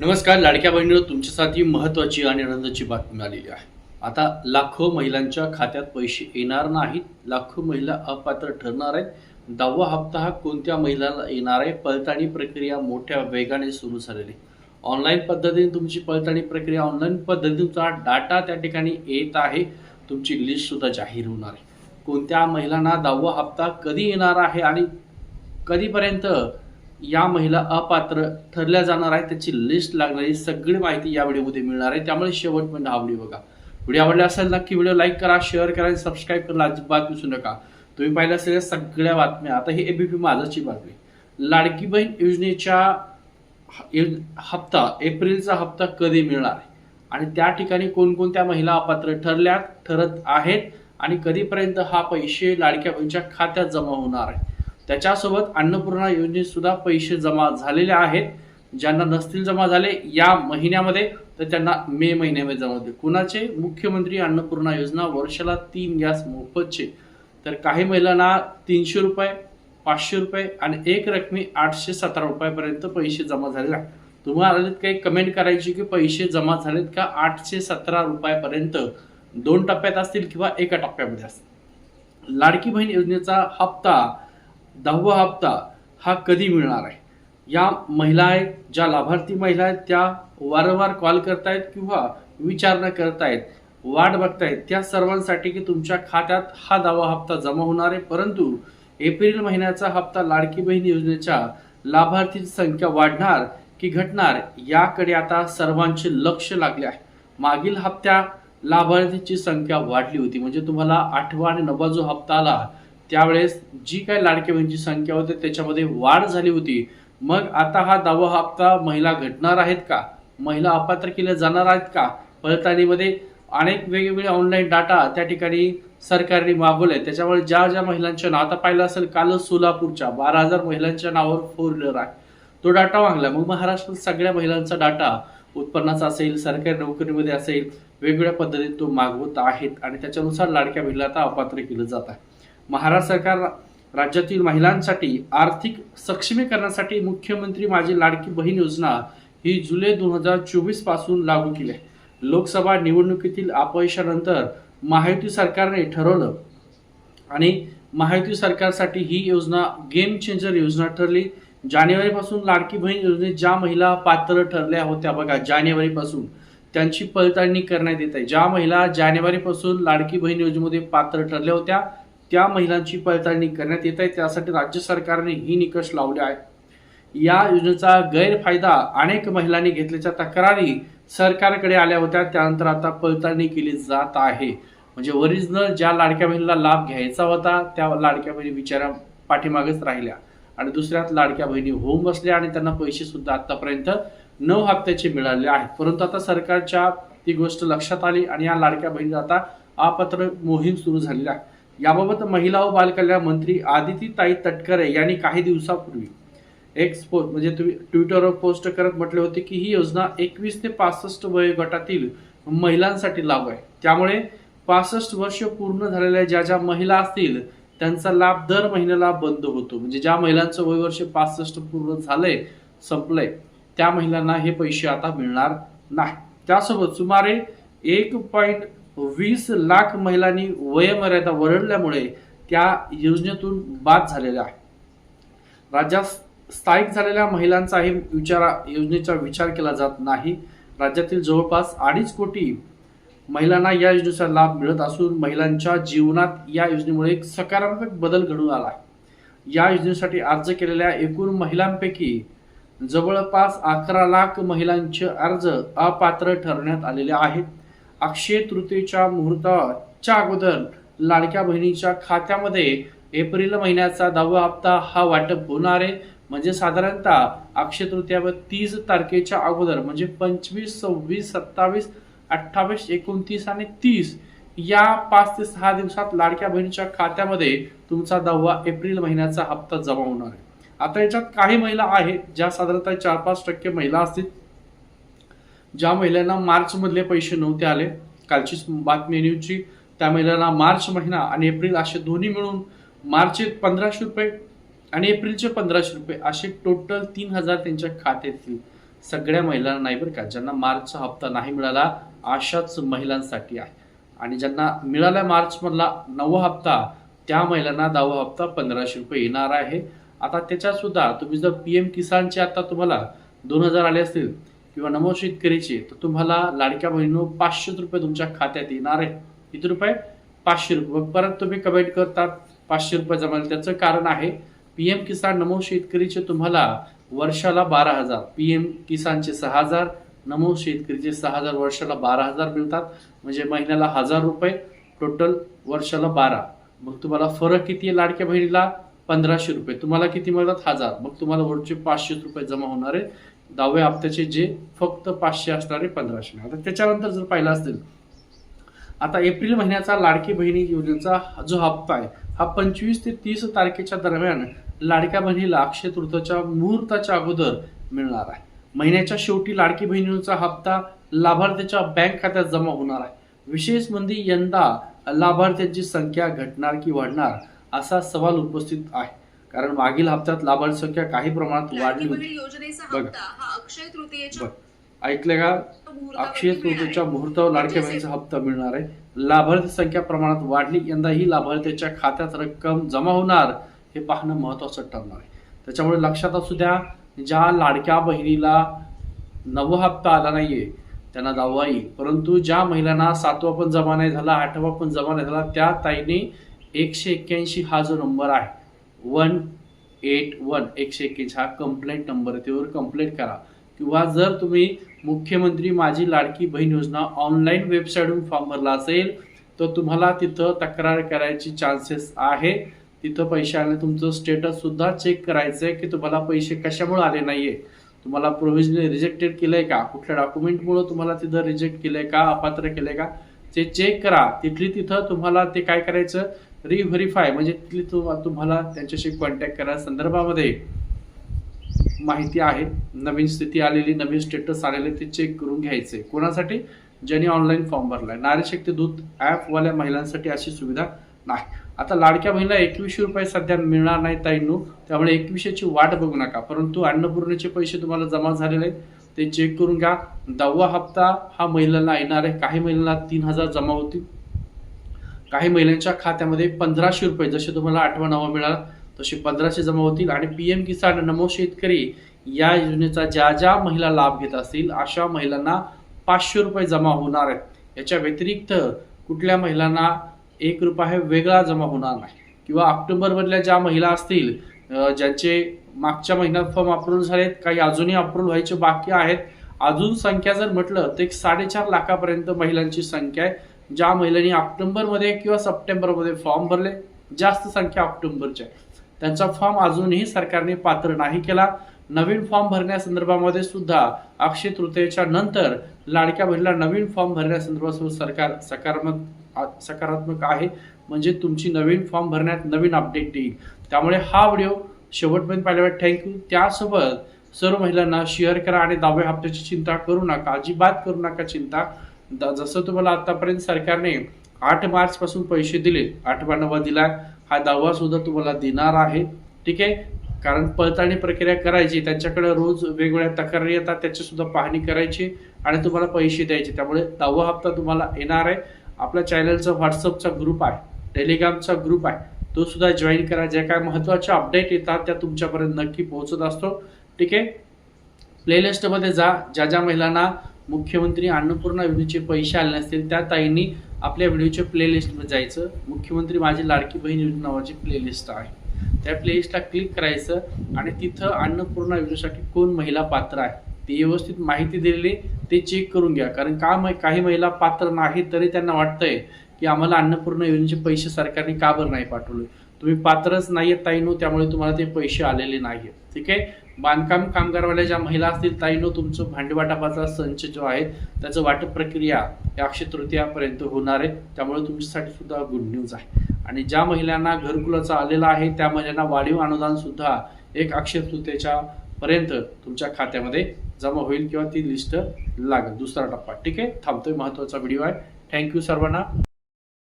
नमस्कार लाडक्या बहिणीनं तुमच्यासाठी महत्त्वाची आणि आनंदाची बातमी आलेली आहे. आता लाखो महिलांच्या खात्यात पैसे येणार नाहीत. लाखो महिला अपात्र ठरणार आहेत. दहावा हप्ता हा कोणत्या महिलाला येणार आहे? पडताळणी प्रक्रिया मोठ्या वेगाने सुरू झालेली. ऑनलाईन पद्धतीने तुमची पडताळणी प्रक्रिया ऑनलाईन पद्धतीने तुमचा डाटा त्या ठिकाणी येत आहे. तुमची लिस्ट सुद्धा जाहीर होणार आहे. कोणत्या महिलांना दहावा हप्ता कधी येणार आहे आणि कधीपर्यंत या महिला अपात्र ठरल्या जाणार आहेत. त्याची लिस्ट लागणारी सगळी माहिती या व्हिडिओमध्ये मिळणार आहे. त्यामुळे शेवटपर्यंत हा व्हिडिओ बघा. व्हिडिओ आवडला असेल नक्की व्हिडिओ लाईक करा शेअर करा आणि सबस्क्राईब करायला अजिबात विसरू नका. तुम्ही पाहिल्या असलेल्या सगळ्या बातम्या. आता ही एबीपी माझाची बातमी. लाडकी बहीण योजनेच्या हप्ता एप्रिलचा हप्ता कधी मिळणार आहे? आणि त्या ठिकाणी कोणकोणत्या महिला अपात्र ठरल्या ठरत आहेत आणि कधीपर्यंत हा पैसे लाडक्या बहिणीच्या खात्यात जमा होणार आहे त्याच्यासोबत अन्नपूर्णा योजनेत सुद्धा पैसे जमा झालेले आहेत. ज्यांना नसतील जमा झाले या महिन्यामध्ये तर त्यांना मे महिन्यामध्ये जमा होतील. कुणाचे? मुख्यमंत्री अन्नपूर्णा योजना वर्षाला तीन गॅस मोफतचे. तर काही महिलांना तीनशे रुपये पाचशे रुपये आणि एक रकमी आठशे सतरा रुपयापर्यंत पैसे जमा झालेले आहेत. तुम्हाला काही कमेंट करायची की पैसे जमा झालेत का? आठशे सतरा रुपयापर्यंत दोन टप्प्यात असतील किंवा एका टप्प्यामध्ये असतील. लाडकी बहीण योजनेचा हप्ता दहावा हप्ता हा कधी मिळणार आहे? या महिला आहेत ज्या लाभार्थी महिला आहेत त्या वारंवार कॉल करतायत किंवा विचारणा करतायत वाट बघतायत त्या सर्वांसाठी की तुमच्या खात्यात हा दावा हप्ता जमा होणार आहे. परंतु एप्रिल महिन्याचा हप्ता लाडकी बहीण योजनेच्या लाभार्थीची संख्या वाढणार की घटणार याकडे आता सर्वांचे लक्ष लागले आहे. मागील हप्त्या लाभार्थीची संख्या वाढली होती. म्हणजे तुम्हाला आठवा आणि नववा जो हप्ता आला त्यावेळेस जी काय लाडके बहिणीची संख्या होती त्याच्यामध्ये वाढ झाली होती. मग आता हा दावा हप्ता महिला घटणार आहेत का? महिला अपात्र केल्या जाणार आहेत का? पडताळणीमध्ये अनेक वेगवेगळे ऑनलाईन डाटा त्या ठिकाणी सरकारने मागवले. त्याच्यामुळे ज्या ज्या महिलांच्या नाव आता पाहिलं असेल कालच सोलापूरच्या बारा हजार महिलांच्या नावावर फोर व्हीलर आहे. तो डाटा मागला मग महाराष्ट्रात सगळ्या महिलांचा डाटा उत्पन्नाचा असेल सरकारी नोकरीमध्ये असेल वेगवेगळ्या पद्धतीत तो मागवत आहेत आणि त्याच्यानुसार लाडक्या महिला आता अपात्र केलं जात आहे. महाराष्ट्र सरकार राज्यातील महिलांसाठी आर्थिक सक्षमीकरणासाठी मुख्यमंत्री माझी लाडकी बहीण योजना ही जुलै दोन हजार चोवीसपासून लागू केली आहे. लोकसभा निवडणुकीतील अपयशानंतर महायुती सरकारने ठरवलं आणि महायुती सरकारसाठी ही योजना गेम चेंजर योजना ठरली. जानेवारीपासून लाडकी बहीण योजनेत ज्या महिला पात्र ठरल्या होत्या बघा जानेवारीपासून त्यांची पडताळणी करण्यात येत आहे. ज्या महिला जानेवारीपासून लाडकी बहीण योजनेमध्ये पात्र ठरल्या होत्या त्या महिलांची पडताळणी करण्यात येत आहे. त्यासाठी राज्य सरकारने ही निकष लावले आहे या योजनेचा गैरफायदा अनेक महिलांनी घेतल्याच्या तक्रारी सरकारकडे आल्या होत्या. त्यानंतर आता पडताळणी केली जात आहे. म्हणजे ओरिजिनल ज्या लाडक्या बहिणीला लाभ घ्यायचा होता त्या लाडक्या बहिणी विचारा पाठीमागेच राहिल्या. आणि दुसऱ्यात लाडक्या बहिणी होऊन बसल्या आणि त्यांना पैसे सुद्धा आतापर्यंत नऊ हप्त्याचे मिळाले आहेत. परंतु आता सरकारच्या ती गोष्ट लक्षात आली आणि या लाडक्या बहिणीला आता अपात्र मोहीम सुरू झालेली आहे. याबाबत महिला व बालकल्याण मंत्री आदिती ताई तटकरे यांनी काही दिवसापूर्वी एक पोस्ट म्हणजे तुम्ही ट्विटरवर पोस्ट करत म्हटले होते की ही योजना एकवीस ते पासष्ट वयोगटातील महिलांसाठी लागू आहे. त्यामुळे पासष्ट वर्ष पूर्ण झालेल्या ज्या ज्या महिला असतील त्यांचा लाभ दर महिन्याला बंद होतो. म्हणजे ज्या महिलांचं वय वर्ष पासष्ट पूर्ण झालंय संपलंय त्या महिलांना हे पैसे आता मिळणार नाही. त्यासोबत सुमारे एक पॉईंट वीस लाख महिलांनी वयमर्यादा वरडल्यामुळे त्या योजनेतून बाद झालेल्या आहे राज्यात स्थायिक झालेल्या महिलांचाही विचारा योजनेचा विचार केला जात नाही. राज्यातील जवळपास अडीच कोटी महिलांना या योजनेचा लाभ मिळत असून महिलांच्या जीवनात या योजनेमुळे एक सकारात्मक बदल घडून आला आहे. या योजनेसाठी अर्ज केलेल्या एकूण महिलांपैकी जवळपास अकरा लाख महिलांचे अर्ज अपात्र ठरवण्यात आलेले आहेत. अक्षय तृतीयेच्या मुहूर्ताच्या अगोदर लाडक्या बहिणीच्या खात्यामध्ये एप्रिल महिन्याचा दहावा हप्ता हा वाटप होणार आहे. म्हणजे साधारणतः अक्षय तृतीया व तीस तारखेच्या अगोदर म्हणजे पंचवीस सव्वीस सत्तावीस अठ्ठावीस एकोणतीस आणि तीस या पाच ते सहा दिवसात लाडक्या बहिणीच्या खात्यामध्ये तुमचा दहावा एप्रिल महिन्याचा हप्ता जमा होणार आहे. आता याच्यात काही महिला आहेत ज्या साधारणतः चार पाच टक्के महिला असतील. ज्या महिलांना मार्च मधले पैसे नव्हते आले कालचीच बातमी न्यूजची त्या महिलांना मार्च महिना आणि एप्रिल असे दोन्ही मिळून मार्चचे पंधराशे रुपये आणि एप्रिलचे पंधराशे रुपये असे टोटल तीन हजार त्यांच्या खात्यात येतील. सगळ्या महिलांना नाही बरं का ज्यांना मार्चचा हप्ता नाही मिळाला अशाच महिलांसाठी आहे. आणि ज्यांना मिळाला मार्चमधला नववा हप्ता त्या महिलांना दहावा हप्ता पंधराशे रुपये येणार आहे. आता त्याच्यात सुद्धा तुम्ही जर पी एम किसानचे आता तुम्हाला दोन हजार आले असतील किंवा नमो शेतकरीचे तर तुम्हाला लाडक्या बहिणीनो पाचशे रुपये तुमच्या खात्यात येणार आहे किती रुपये? पाचशे रुपये. परत तुम्ही कमेंट करतात पाचशे रुपये जमा त्याचं कारण आहे पी एम किसान नमो शेतकरीचे तुम्हाला वर्षाला बारा हजार. पी एम किसानचे सहा हजार नमो शेतकरीचे सहा हजार वर्षाला बारा हजार मिळतात. म्हणजे महिन्याला हजार रुपये टोटल वर्षाला बारा. मग तुम्हाला फरक किती आहे लाडक्या बहिणीला? पंधराशे रुपये. तुम्हाला किती मिळतात? हजार. मग तुम्हाला वरचे पाचशे रुपये जमा होणार आहे दहाव्या हप्त्याचे जे फक्त पाचशे असणारे पंधराशे आता त्याच्यानंतर जर पाहिलं असेल आता एप्रिल महिन्याचा लाडकी बहिणी योजनेचा जो हप्ता आहे हा पंचवीस ते तीस तारखेच्या दरम्यान लाडक्या बहिणीला अक्षय तृतीच्या मुहूर्ताच्या अगोदर मिळणार आहे. महिन्याच्या शेवटी लाडकी बहिणीचा हप्ता लाभार्थ्याच्या बँक खात्यात जमा होणार आहे. विशेष म्हणजे यंदा लाभार्थ्यांची संख्या घटणार की वाढणार असा सवाल उपस्थित आहे. कारण मागील हप्त्यात लाभार्थी संख्या काही प्रमाणात वाढली होती. बघा. हा ऐकलं का? अक्षय. तृतीयेच्या मुहूर्तावर लाडक्या बहिणीचा हप्ता मिळणार आहे. लाभार्थी संख्या प्रमाणात वाढली. यंदाही लाभार्थ्याच्या खात्यात रक्कम जमा होणार हे पाहणं महत्वाचं ठरणार आहे. त्याच्यामुळे लक्षात असू द्या ज्या लाडक्या बहिणीला नववा हप्ता आला नाहीये त्यांना दावा येईल. परंतु ज्या महिलांना सातवा पण जमा नाही झाला आठवा पण जमा नाही झाला त्या ताईने एकशे एक्क्याऐंशी हा जो नंबर आहे वन एट वन एकशे एकवीस हा कंप्लेंट नंबर आहे त्यावर कंप्लेंट करा किंवा जर तुम्ही मुख्यमंत्री माझी लाडकी बहीण योजना ऑनलाईन वेबसाईटवरून फॉर्म भरला असेल तर तुम्हाला तिथं तक्रार करायची चान्सेस आहे तिथं पैसे आले तुमचं स्टेटससुद्धा चेक करायचं आहे की तुम्हाला पैसे कशामुळे आले नाही आहे तुम्हाला प्रोव्हिजनली रिजेक्टेड केलं आहे का कुठल्या डॉक्युमेंटमुळे तुम्हाला तिथं रिजेक्ट केलं आहे का अपात्र केलंय का ते चेक करा तिथली तिथं तुम्हाला ते काय करायचं रिव्हेरीफाय म्हणजे तिथली तुम्हाला त्यांच्याशी कॉन्टॅक्ट करा संदर्भामध्ये माहिती आहे. नवीन स्थिती आलेली नवीन स्टेटस आलेले ते चेक करून घ्यायचे. कोणासाठी? ज्यांनी ऑनलाईन फॉर्म भरलाय. नारी शक्ती दूत ॲपवाल्या महिलांसाठी अशी सुविधा नाही. आता लाडक्या बहिणीला एकवीसशे रुपये सध्या मिळणार नाही ताईंनो. त्यामुळे एकवीसशेची वाट बघू नका. परंतु अन्नपूर्णेचे पैसे तुम्हाला जमा झालेले आहेत. ते चेक करून घ्या. दहावा हप्ता हा महिलांना येणार आहे. काही महिलांना तीन हजार जमा होतील. काही महिलांच्या खात्यामध्ये पंधराशे रुपये जसे तुम्हाला आठवा नवा मिळाला तसे पंधराशे जमा होतील. आणि पी एम किसान नमो शेतकरी या योजनेचा ज्या ज्या महिला लाभ घेत असतील अशा महिलांना पाचशे रुपये जमा होणार आहेत. याच्या व्यतिरिक्त कुठल्या महिलांना एक रुपया वेगळा जमा होणार नाही. किंवा ऑक्टोबरमधल्या ज्या महिला असतील ज्यांचे मागच्या महिन्यात फॉर्म अप्रूव्ह झालेत काही अजूनही अप्रूव्ह व्हायचे बाकी आहेत. अजून संख्या जर म्हटलं तर एक साडेचार लाखापर्यंत महिलांची संख्या आहे. ज्या महिलांनी ऑक्टोबरमध्ये किंवा सप्टेंबरमध्ये फॉर्म भरले जास्त संख्या ऑक्टोबरच्या त्यांचा फॉर्म अजूनही सरकारने पात्र नाही केला. नवीन फॉर्म भरण्यासंदर्भामध्ये सुद्धा अक्षय तृतीयेच्या नंतर लाडक्या बहिणीला नवीन फॉर्म भरण्यासंदर्भात सरकार सकारात्मक सकारात्मक आहे. म्हणजे तुमची नवीन फॉर्म भरण्यात नवीन अपडेट येईल. त्यामुळे हा व्हिडिओ शेवटपर्यंत पाहिल्यावर थँक्यू त्यासोबत सर्व महिलांना शेअर करा आणि दहाव्या हप्त्याची चिंता करू नका. अजिबात करू नका चिंता. जसं तुम्हाला आतापर्यंत सरकारने आठ मार्च पासून पैसे दिले आठवा नवा दिला हा दावा सुद्धा तुम्हाला देणार आहे. ठीक आहे? कारण पडताळणी प्रक्रिया करायची त्यांच्याकडे रोज वेगवेगळ्या तक्रारी येतात त्याची सुद्धा पाहणी करायची आणि तुम्हाला पैसे द्यायचे. त्यामुळे दहावा हप्ता तुम्हाला येणार आहे. आपल्या चॅनलचा व्हॉट्सअपचा ग्रुप आहे टेलिग्रामचा ग्रुप आहे. तो सुद्धा जॉईन करा. ज्या काय महत्त्वाच्या अपडेट येतात त्या तुमच्यापर्यंत नक्की पोहोचत असतो. ठीक आहे? प्लेलिस्टमध्ये जा. ज्या ज्या महिलांना मुख्यमंत्री अन्नपूर्णा व्हिडिओचे पैसे आले नसतील त्या ताईंनी आपल्या व्हिडिओच्या प्लेलिस्टमध्ये जायचं. मुख्यमंत्री माझी लाडकी बहीण योजना नावाची प्लेलिस्ट आहे. त्या प्लेलिस्टला क्लिक करायचं आणि तिथं अन्नपूर्णा योजनेसाठी कोण महिला पात्र आहे ती व्यवस्थित माहिती दिलेली ते चेक करून घ्या. कारण का काही महिला पात्र नाही तरी त्यांना वाटतंय की आम्हाला अन्नपूर्णा योजनेचे पैसे सरकारने का बरं नाही पाठवले? तुम्ही पात्रच नाही आहेत ताईनो त्यामुळे तुम्हाला ते पैसे आलेले नाही आहेत ठीक आहे? बांधकाम कामगारवाल्या ज्या महिला असतील ताईनो तुमचं भांडवाटापाचा संच जो आहे त्याचं वाटप प्रक्रिया या अक्षय तृतीयापर्यंत होणार आहे. त्यामुळे तुमच्यासाठी सुद्धा गुड न्यूज आहे. आणि ज्या महिलांना घरकुलाचा आलेला आहे त्या महिलांना वाढीव अनुदान सुद्धा एक अक्षय तृतीयेच्या पर्यंत तुमच्या खात्यामध्ये जमा होईल किंवा ती लिस्ट लागेल. दुसरा टप्पा. ठीक आहे? थांबतोय महत्त्वाचा व्हिडिओ आहे. थँक्यू सर्वांना.